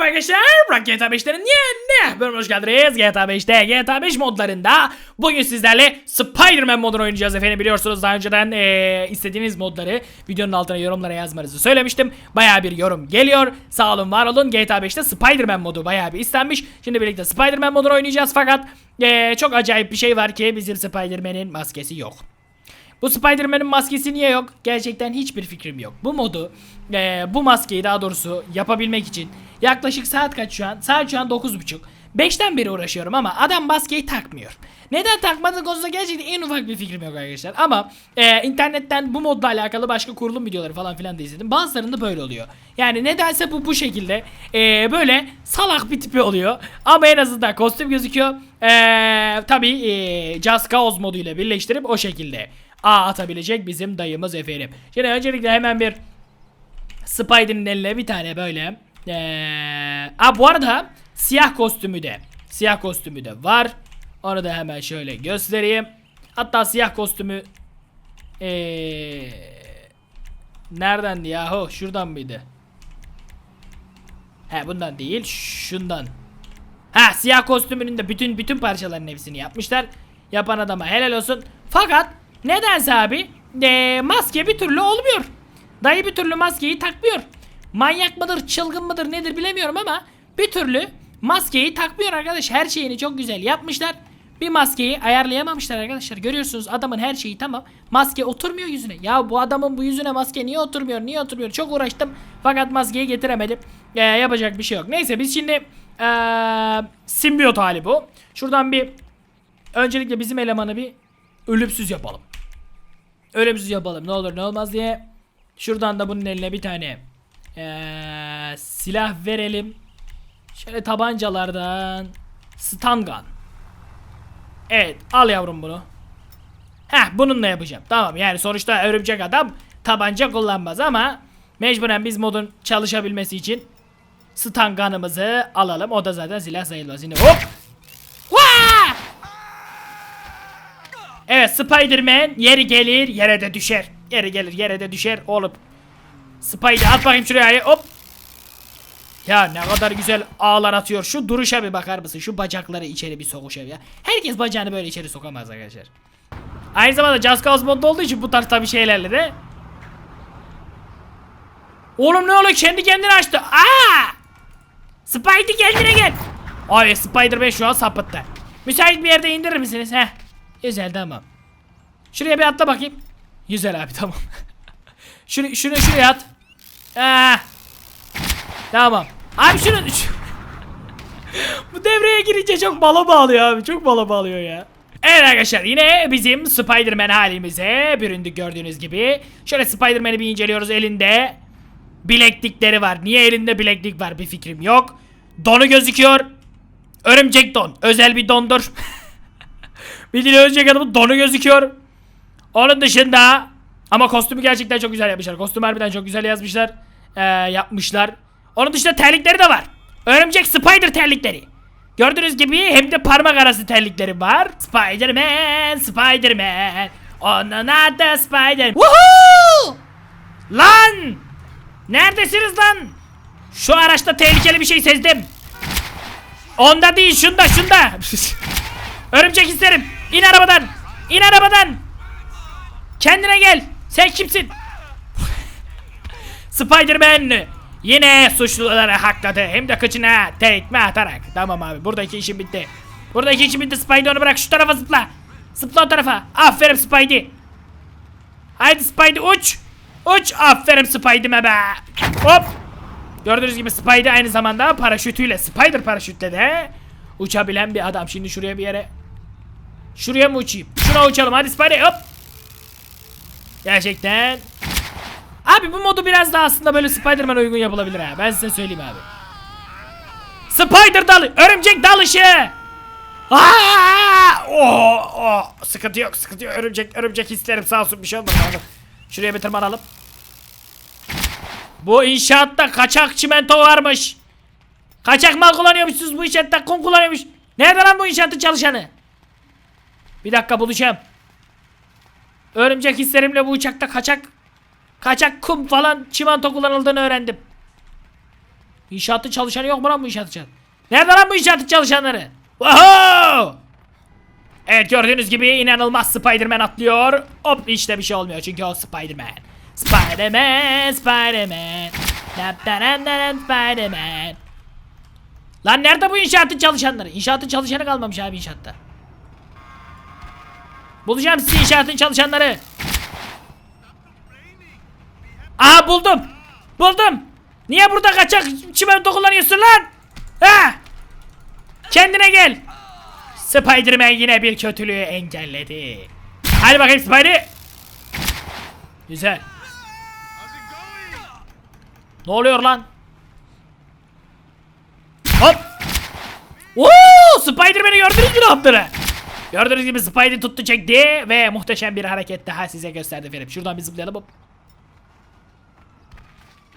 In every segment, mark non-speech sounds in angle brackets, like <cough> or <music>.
Merhaba arkadaşlar. Rock GTA 5'lerin yeni bölümüne hoş geldiniz. GTA 5'te GTA 5 modlarında bugün sizlerle Spider-Man modunu oynayacağız efendim. Biliyorsunuz daha önceden eee, istediğiniz modları videonun altına yorumlara yazmanızı söylemiştim. Baya bir yorum geliyor. Sağ olun var olun. GTA 5'te Spider-Man modu baya bir istenmiş. Şimdi birlikte Spider-Man modunu oynayacağız fakat eee, çok acayip bir şey var ki bizim Spider-Man'in maskesi yok. Bu Spider-Man'in maskesi niye yok? Gerçekten hiçbir fikrim yok. Bu modu, eee, bu maskeyi daha doğrusu yapabilmek için yaklaşık saat kaç şu an? Saat şu an 9.30. 5'ten beri uğraşıyorum ama adam maskeyi takmıyor. Neden takmadığı konusunda gerçekten en ufak bir fikrim yok arkadaşlar. Ama eee, internetten bu modla alakalı başka kurulum videoları falan filan da izledim. Bazılarında böyle oluyor. Yani nedense bu bu şekilde eee, böyle salak bir tipi oluyor. Ama en azından kostüm gözüküyor. Eee tabii eee Just Cause moduyla birleştirip o şekilde A atabilecek bizim dayımız efendim. Şimdi öncelikle hemen bir Spider'ın eline bir tane böyle ee, Aa, bu arada siyah kostümü de siyah kostümü de var. Onu da hemen şöyle göstereyim. Hatta siyah kostümü ee, neredendi yahu? Şuradan mıydı? He bundan değil, şundan. Ha siyah kostümünün de bütün bütün parçaların hepsini yapmışlar. Yapan adama helal olsun. Fakat nedense abi ee, maske bir türlü olmuyor. Dayı bir türlü maskeyi takmıyor. Manyak mıdır, çılgın mıdır nedir bilemiyorum ama bir türlü maskeyi takmıyor arkadaş. Her şeyini çok güzel yapmışlar. Bir maskeyi ayarlayamamışlar arkadaşlar. Görüyorsunuz adamın her şeyi tamam. Maske oturmuyor yüzüne. Ya bu adamın bu yüzüne maske niye oturmuyor? Niye oturmuyor? Çok uğraştım. Fakat maskeyi getiremedim. Ee, yapacak bir şey yok. Neyse biz şimdi ee, simbiyot hali bu. Şuradan bir öncelikle bizim elemanı bir ölümsüz yapalım. Ölümsüz yapalım ne olur ne olmaz diye. Şuradan da bunun eline bir tane ee, silah verelim. Şöyle tabancalardan stun gun. Evet al yavrum bunu. Heh bununla yapacağım. Tamam yani sonuçta örümcek adam tabanca kullanmaz ama mecburen biz modun çalışabilmesi için stun gun'ımızı alalım. O da zaten silah sayılmaz. Yine hop. Vaa! Evet Spider-Man yeri gelir yere de düşer. Yeri gelir yere de düşer olup. Spider at bakayım şuraya hop. Ya ne kadar güzel ağlar atıyor. Şu duruşa bir bakar mısın? Şu bacakları içeri bir sokuşa ya. Herkes bacağını böyle içeri sokamaz arkadaşlar. Aynı zamanda Just Cause modda olduğu için bu tarz tabi şeylerle de. Oğlum ne oluyor? Kendi kendini açtı. Aa! Spidey kendine gel. Abi Spider-Man şu an sapıttı. Müsait bir yerde indirir misiniz? Heh. Güzel tamam. Şuraya bir atla bakayım. Güzel abi <laughs> tamam. şunu şunu şuraya at. Aa. Tamam. Abi şunu <laughs> şu- Bu devreye girince çok bala bağlıyor abi. Çok bala bağlıyor ya. Evet arkadaşlar yine bizim Spider-Man halimize büründük gördüğünüz gibi. Şöyle Spider-Man'i bir inceliyoruz elinde. Bileklikleri var. Niye elinde bileklik var bir fikrim yok. Donu gözüküyor. Örümcek don. Özel bir dondur. <laughs> Bildiğin örümcek adamın donu gözüküyor. Onun dışında ama kostümü gerçekten çok güzel yapmışlar. Kostüm harbiden çok güzel yazmışlar. Ee, yapmışlar. Onun dışında terlikleri de var. Örümcek Spider terlikleri. Gördüğünüz gibi hem de parmak arası terlikleri var. Spider-Man, Spider-Man. Onun adı Spider. Woohoo! Lan! Neredesiniz lan? Şu araçta tehlikeli bir şey sezdim. Onda değil şunda şunda. <laughs> Örümcek isterim. İn arabadan. İn arabadan. Kendine gel. Sen kimsin? Spider-Man yine suçluları hakladı. Hem de kıçına tekme atarak. Tamam abi buradaki işim bitti. Buradaki işim bitti. Spidey onu bırak şu tarafa zıpla. Zıpla o tarafa. Aferin Spidey. Haydi Spidey uç. Uç. Aferin Spidey'me be. Hop. Gördüğünüz gibi Spidey aynı zamanda paraşütüyle, Spider paraşütle de uçabilen bir adam. Şimdi şuraya bir yere Şuraya mı uçayım? Şuna uçalım hadi Spidey hop. Gerçekten. Abi bu modu biraz daha aslında böyle Spider-Man uygun yapılabilir ha. Ben size söyleyeyim abi. Spider dalı, örümcek dalışı. Aa! Oh, oh. Sıkıntı yok, sıkıntı yok. Örümcek, örümcek hislerim sağ olsun bir şey olmaz abi. Şuraya bir tırmanalım. Bu inşaatta kaçak çimento varmış. Kaçak mal kullanıyormuşsunuz bu inşaatta kum kullanıyormuş. Nerede lan bu inşaatın çalışanı? Bir dakika bulacağım. Örümcek hislerimle bu uçakta kaçak kaçak kum falan çimento kullanıldığını öğrendim. İnşaatı çalışanı yok mu lan bu inşaatı çalışan? Nerede lan bu inşaatı çalışanları? Wow! Evet gördüğünüz gibi inanılmaz Spider-Man atlıyor. Hop işte bir şey olmuyor çünkü o Spider-Man. Spider-Man, Spider-Man. Daran Spider-Man. Lan nerede bu inşaatın çalışanları? İnşaatın çalışanı kalmamış abi inşaatta. Bulacağım sizi inşaatın çalışanları. Aa buldum. Buldum. Niye burada kaçak çimento kullanıyorsun lan? Ha? Kendine gel. Spider-Man yine bir kötülüğü engelledi. Hadi bakayım Spidey. Güzel. Ne oluyor lan? Hop. Oo, Spider-Man'i gördünüz mü ne yaptığını? Gördüğünüz gibi Spidey tuttu çekti ve muhteşem bir hareket daha size gösterdi efendim. Şuradan bir zıplayalım hop.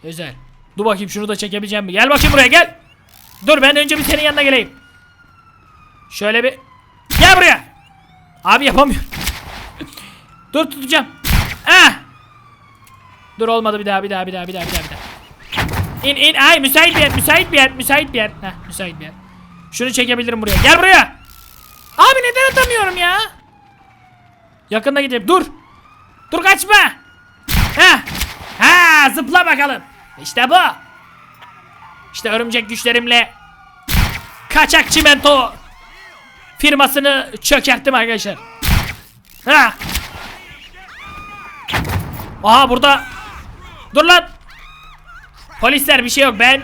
Güzel. Dur bakayım şunu da çekebileceğim mi? Gel bakayım buraya gel. Dur ben önce bir senin yanına geleyim. Şöyle bir Gel buraya. Abi yapamıyorum. <laughs> Dur tutacağım. Ah. Dur olmadı bir daha bir daha bir daha bir daha bir daha bir. İn in ay müsait bir yer müsait bir yer müsait bir yer. Heh müsait bir yer. Şunu çekebilirim buraya. Gel buraya. Abi neden atamıyorum ya? Yakında gideyim. Dur. Dur kaçma. Ha. Ha zıpla bakalım. İşte bu. İşte örümcek güçlerimle kaçak çimento firmasını çökerttim arkadaşlar. Ha. Aha burada. Dur lan. Polisler bir şey yok ben.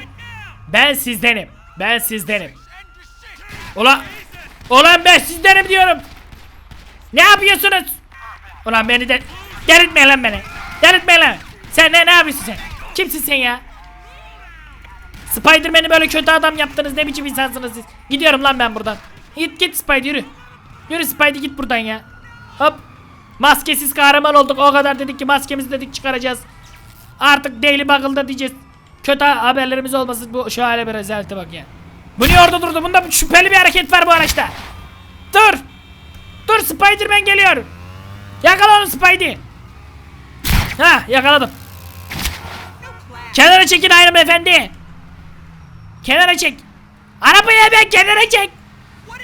Ben sizdenim. Ben sizdenim. Ulan. Ulan ben sizdenim diyorum. Ne yapıyorsunuz? Ulan beni de delirtme lan beni. Delirtme lan. Sen ne, ne yapıyorsun sen? Kimsin sen ya? Spiderman'i böyle kötü adam yaptınız. Ne biçim insansınız siz? Gidiyorum lan ben buradan. Git git Spider yürü. Yürü Spider git buradan ya. Hop. Maskesiz kahraman olduk. O kadar dedik ki maskemizi dedik çıkaracağız. Artık Daily Buggle'da diyeceğiz. Kötü haberlerimiz olmasın. Bu şu hale bir rezalete bak ya. Bu niye orada durdu? Bunda şüpheli bir hareket var bu araçta. Dur. Dur Spiderman geliyor. Yakala onu Spidey. Ha yakaladım. Kenara çekin Iron Efendi. Kenara çek. Arabayı hemen kenara çek.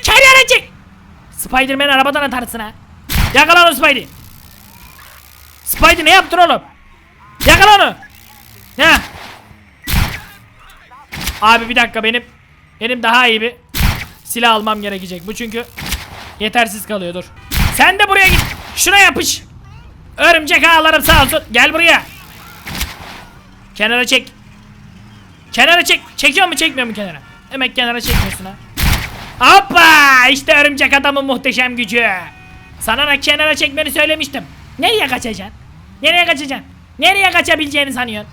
Kenara çek. Spiderman arabadan atarsın ha. Yakala onu Spidey. Spidey ne yaptın oğlum? Yakala onu. Ha. Abi bir dakika benim benim daha iyi bir silah almam gerekecek. Bu çünkü yetersiz kalıyor dur. Sen de buraya git. Şuna yapış. Örümcek ağlarım sağ olsun. Gel buraya. Kenara çek. Kenara çek. Çekiyor mu çekmiyor mu kenara? Hemen kenara çekmiyorsun ha. Hoppa! İşte örümcek adamın muhteşem gücü. Sana da kenara çekmeni söylemiştim. Nereye kaçacaksın? Nereye kaçacaksın? Nereye kaçabileceğini sanıyorsun?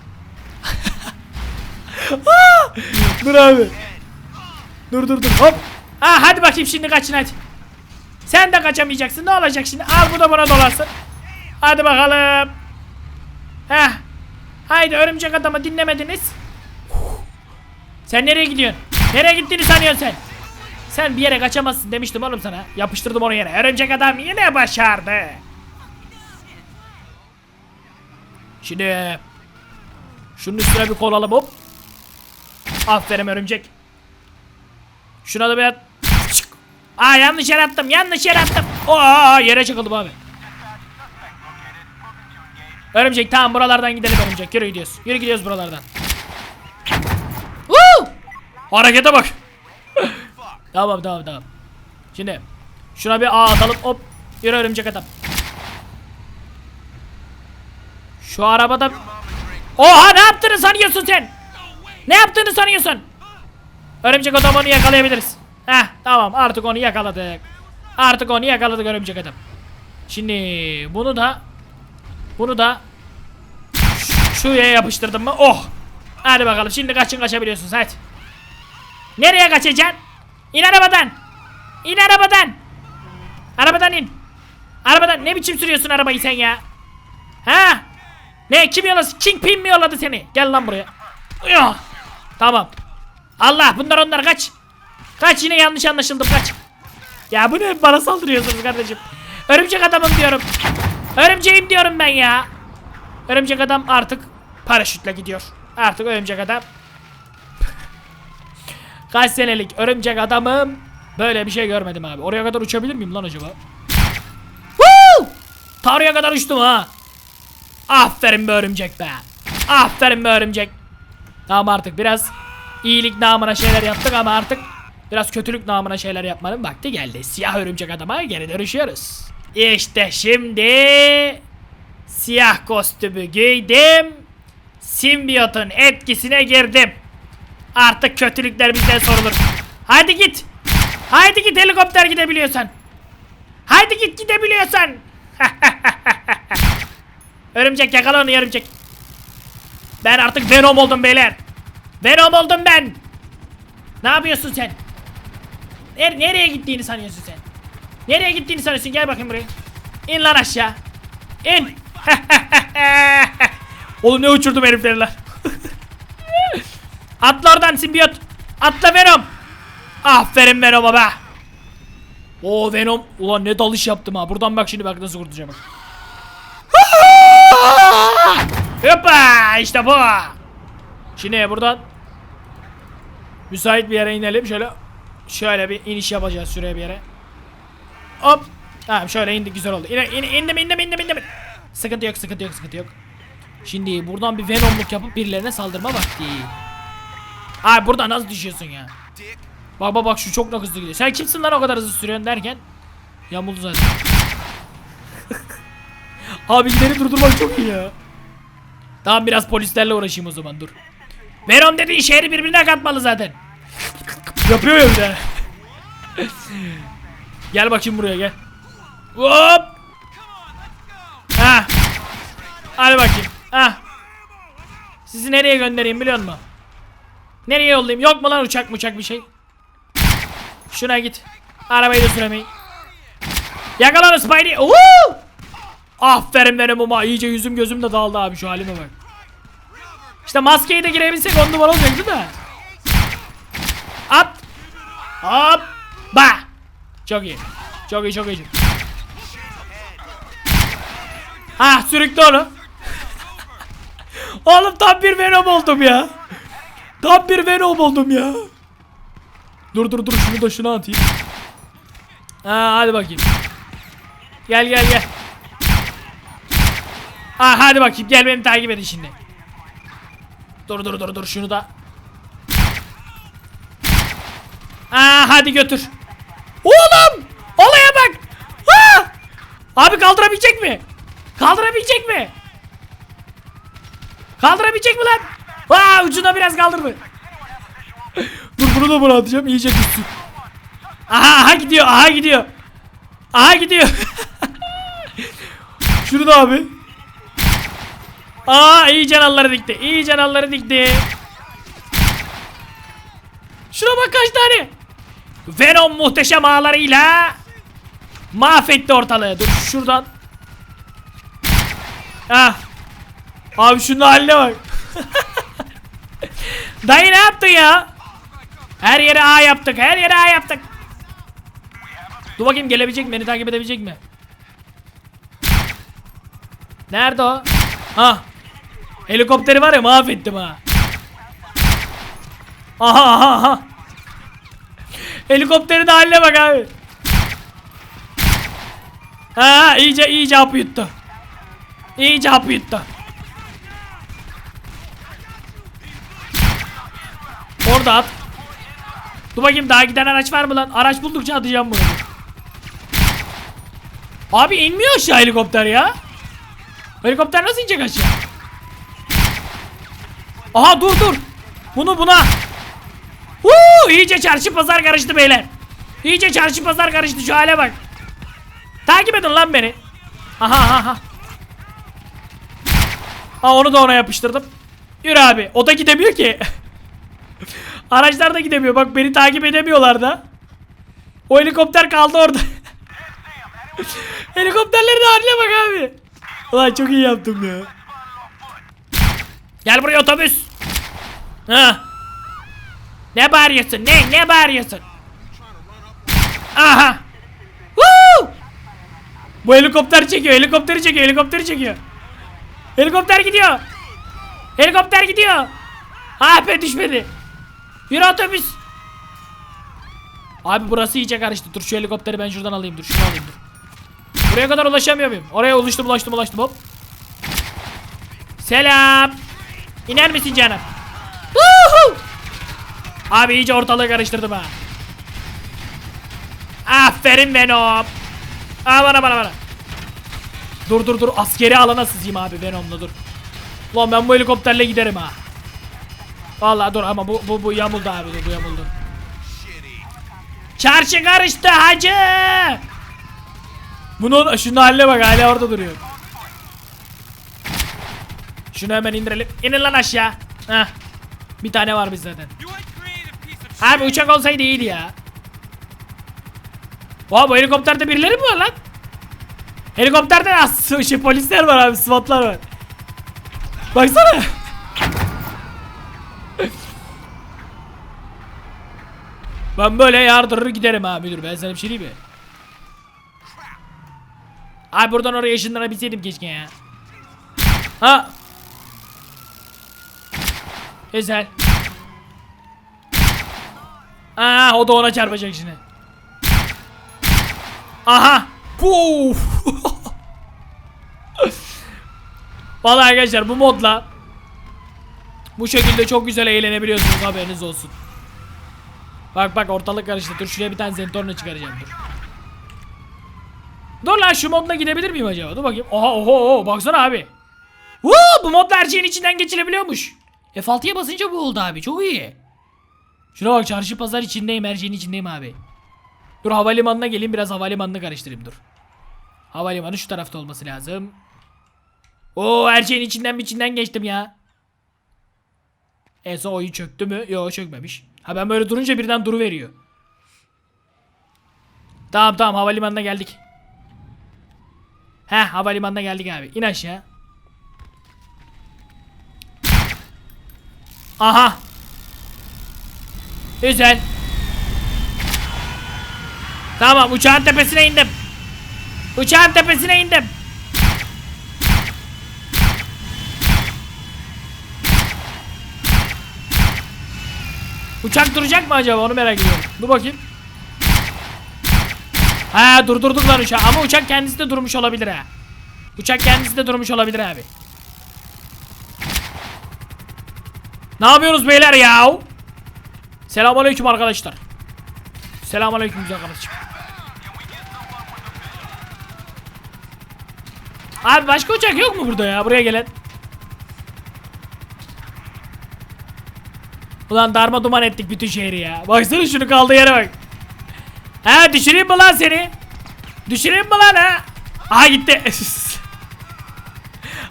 <laughs> Dur abi. Dur dur dur. Hop. Ah hadi bakayım şimdi kaçın hadi. Sen de kaçamayacaksın. Ne olacak şimdi? Al bu da buna dolarsın. Hadi bakalım. Heh. Haydi örümcek adamı dinlemediniz. Sen nereye gidiyorsun? Nereye gittiğini sanıyorsun sen? Sen bir yere kaçamazsın demiştim oğlum sana. Yapıştırdım onu yere. Örümcek adam yine başardı. Şimdi şunun üstüne bir kol alalım hop. Aferin örümcek. Şuna da bir. Çık. Aa yanlış yere attım. Yanlış yere attım. Oo yere çakıldım abi. Örümcek tamam buralardan gidelim örümcek. Yürü gidiyoruz. Yürü gidiyoruz buralardan. Woo! Harekete bak. <laughs> tamam tamam tamam. Şimdi şuna bir ağ atalım. Hop. Yürü örümcek adam. Şu arabada... Oha ne yaptığını sanıyorsun sen? Ne yaptığını sanıyorsun? Örümcek adam onu yakalayabiliriz. Heh tamam artık onu yakaladık. Artık onu yakaladık örümcek adam. Şimdi bunu da bunu da şuraya yapıştırdım mı? Oh! Hadi bakalım şimdi kaçın kaçabiliyorsunuz hadi. Nereye kaçacaksın? İn arabadan. İn arabadan. Arabadan in. Arabadan ne biçim sürüyorsun arabayı sen ya? Ha? Ne kim yolladı? Kingpin mi yolladı seni? Gel lan buraya. Tamam. Allah bunlar onlar kaç. Kaç yine yanlış anlaşıldım kaç. Ya bu ne bana saldırıyorsunuz kardeşim. Örümcek adamım diyorum. Örümceğim diyorum ben ya. Örümcek adam artık paraşütle gidiyor. Artık örümcek adam <laughs> Kaç senelik örümcek adamım. Böyle bir şey görmedim abi. Oraya kadar uçabilir miyim lan acaba? Tarıya kadar uçtum ha. Aferin be örümcek be. Aferin be örümcek. Tamam artık biraz iyilik namına şeyler yaptık ama artık biraz kötülük namına şeyler yapmanın vakti geldi. Siyah örümcek adama geri dönüşüyoruz. İşte şimdi siyah kostümü giydim. Simbiyotun etkisine girdim. Artık kötülükler bizden sorulur. Haydi git. Haydi git helikopter gidebiliyorsan. Haydi git gidebiliyorsan. <laughs> örümcek yakala onu örümcek. Ben artık Venom oldum beyler. Venom oldum ben. Ne yapıyorsun sen? Ner- nereye gittiğini sanıyorsun sen? Nereye gittiğini sanıyorsun? Gel bakayım buraya. İn lan aşağı. İn. <laughs> Oğlum ne uçurdum herifleri lan. <laughs> Atla oradan simbiyot. Atla Venom. Aferin Venom'a be. Oo Venom. Ulan ne dalış yaptım ha. Buradan bak şimdi bak nasıl kurtulacağım. bak. <laughs> Hoppa işte bu. Şimdi buradan müsait bir yere inelim. Şöyle şöyle bir iniş yapacağız şuraya bir yere. Hop. Tamam şöyle indik güzel oldu. İne, in, indim indim indim indim. Sıkıntı yok sıkıntı yok sıkıntı yok. Şimdi buradan bir venomluk yapıp birilerine saldırma vakti. Ay burada nasıl düşüyorsun ya? Bak bak bak şu çok da hızlı gidiyor. Sen kimsin lan o kadar hızlı sürüyorsun derken yamuldu zaten. <laughs> Abi gideri durdurmak çok iyi ya. Tamam biraz polislerle uğraşayım o zaman dur. Venom dediğin şehri birbirine katmalı zaten. Yapıyor ya bir de. gel bakayım buraya gel. Hop. Ha. Hadi bakayım. Ha. Sizi nereye göndereyim biliyor musun? Nereye yollayayım? Yok mu lan uçak uçak bir şey? Şuna git. Arabayı da süremeyin. Yakala onu Spidey. Woo! Aferin benim ama iyice yüzüm gözüm de dağıldı abi şu halime bak. İşte maskeyi de girebilsek on numara olacaktı da. Hop. Hop. Ba. Çok iyi. Çok iyi çok iyi. Ah sürüklü onu. <laughs> Oğlum tam bir Venom oldum ya. Tam bir Venom oldum ya. Dur dur dur şunu da şuna atayım. Ha hadi bakayım. Gel gel gel. Ha hadi bakayım gel beni takip edin şimdi. Dur dur dur dur şunu da. Aa hadi götür. Oğlum! Olaya bak. Ha! Abi kaldırabilecek mi? Kaldırabilecek mi? Kaldırabilecek mi lan? Aa ucuna biraz kaldırdı. <laughs> dur bunu da buna atacağım iyice düşsün. Aha aha gidiyor aha gidiyor. Aha gidiyor. <laughs> Şunu da abi. Aa iyi canalları dikti. İyi canalları dikti. Şuna bak kaç tane. Venom muhteşem ağlarıyla mahvetti ortalığı. Dur şuradan. Ah. Abi şunun haline bak. <laughs> Dayı ne yaptın ya? Her yere A yaptık. Her yere A yaptık. Dur bakayım gelebilecek mi? Beni takip edebilecek mi? Nerede o? Ha. Helikopteri var ya mahvettim ha. Aha aha aha. Helikopterin haline bak abi. Ha iyice iyice hap yuttu. İyice hap yuttu. Orada at. Dur bakayım daha giden araç var mı lan? Araç buldukça atacağım bunu. Abi inmiyor aşağı helikopter ya. Helikopter nasıl inecek aşağı? Aha dur dur. Bunu buna. Huu, iyice çarşı pazar karıştı beyler. İyice çarşı pazar karıştı şu hale bak. Takip edin lan beni. Aha aha aha. Ha onu da ona yapıştırdım. Yürü abi. O da gidemiyor ki. <laughs> Araçlar da gidemiyor. Bak beni takip edemiyorlar da. O helikopter kaldı orada. <laughs> Helikopterlerin haline bak abi. Ulan çok iyi yaptım ya. Gel buraya otobüs. Ha. Ne bağırıyorsun? Ne? Ne bağırıyorsun? Aha. Woo! Bu helikopter çekiyor. Helikopteri çekiyor. Helikopteri çekiyor. Helikopter gidiyor. Helikopter gidiyor. Ah be düşmedi. Yürü otobüs. Abi burası iyice karıştı. Dur şu helikopteri ben şuradan alayım dur. Şunu alayım dur. Buraya kadar ulaşamıyor muyum? Oraya ulaştım ulaştım ulaştım hop. Selam. İner misin canım? Abi iyice ortalığı karıştırdım ha. Aferin Venom. Aa bana bana bana. Dur dur dur askeri alana sızayım abi Venom'la dur. Lan ben bu helikopterle giderim ha. Vallahi dur ama bu bu bu yamuldu abi dur, bu yamuldu. Çarşı karıştı hacı. Bunun şunun haline bak hala orada duruyor. Şunu hemen indirelim. İnin lan aşağı. Heh. Bir tane var biz zaten. Abi uçak olsaydı iyiydi ya. Oha bu helikopterde birileri mi var lan? Helikopterde as şey, polisler var abi SWAT'lar var. Baksana. <laughs> ben böyle yardırır giderim abi dur ben sana bir şey diyeyim mi? Abi buradan oraya ışınlanabilseydim keşke ya. Ha. Güzel. Aa o da ona çarpacak şimdi. Aha. Puf. <laughs> Vallahi arkadaşlar bu modla bu şekilde çok güzel eğlenebiliyorsunuz haberiniz olsun. Bak bak ortalık karıştı. Dur şuraya bir tane zentorna çıkaracağım dur. Dur lan şu modla gidebilir miyim acaba? Dur bakayım. Oha oha oha baksana abi. Woo, bu modla her şeyin içinden geçilebiliyormuş. F6'ya basınca bu oldu abi. Çok iyi. Şuna bak çarşı pazar içindeyim her şeyin içindeyim abi. Dur havalimanına geleyim biraz havalimanını karıştırayım dur. Havalimanı şu tarafta olması lazım. Oo her şeyin içinden içinden geçtim ya. En oyun çöktü mü? Yok çökmemiş. Ha ben böyle durunca birden duru veriyor. Tamam tamam havalimanına geldik. He havalimanına geldik abi. İn aşağı. Aha. Güzel. Tamam uçağın tepesine indim. Uçağın tepesine indim. Uçak duracak mı acaba onu merak ediyorum. Dur bakayım. Ha durdurduk lan uçağı ama uçak kendisi de durmuş olabilir ha. Uçak kendisi de durmuş olabilir abi. Ne yapıyorsunuz beyler ya? Selamünaleyküm arkadaşlar. Selamünaleyküm güzel kardeşim. Abi başka uçak yok mu burada ya? Buraya gelen. Ulan darma duman ettik bütün şehri ya. Baksana şunu kaldığı yere bak. Ha düşüreyim mi lan seni? Düşüreyim mi lan ha? Aha gitti. <laughs>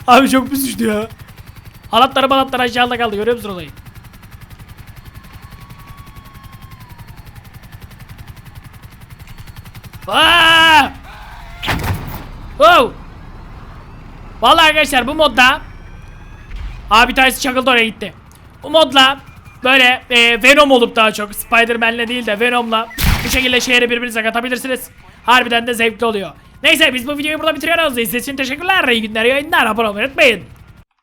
Abi çok pis düştü ya. Halatları balatları aşağıda kaldı görüyor musun olayı? Aa! Wow! Vallahi arkadaşlar bu modda Abi tanesi çakıldı oraya gitti. Bu modla böyle e, Venom olup daha çok Spider-Man'le değil de Venom'la bu şekilde şehri birbirinize katabilirsiniz. Harbiden de zevkli oluyor. Neyse biz bu videoyu burada bitiriyoruz. İzlediğiniz için teşekkürler. İyi günler, iyi yayınlar. Abone olmayı unutmayın.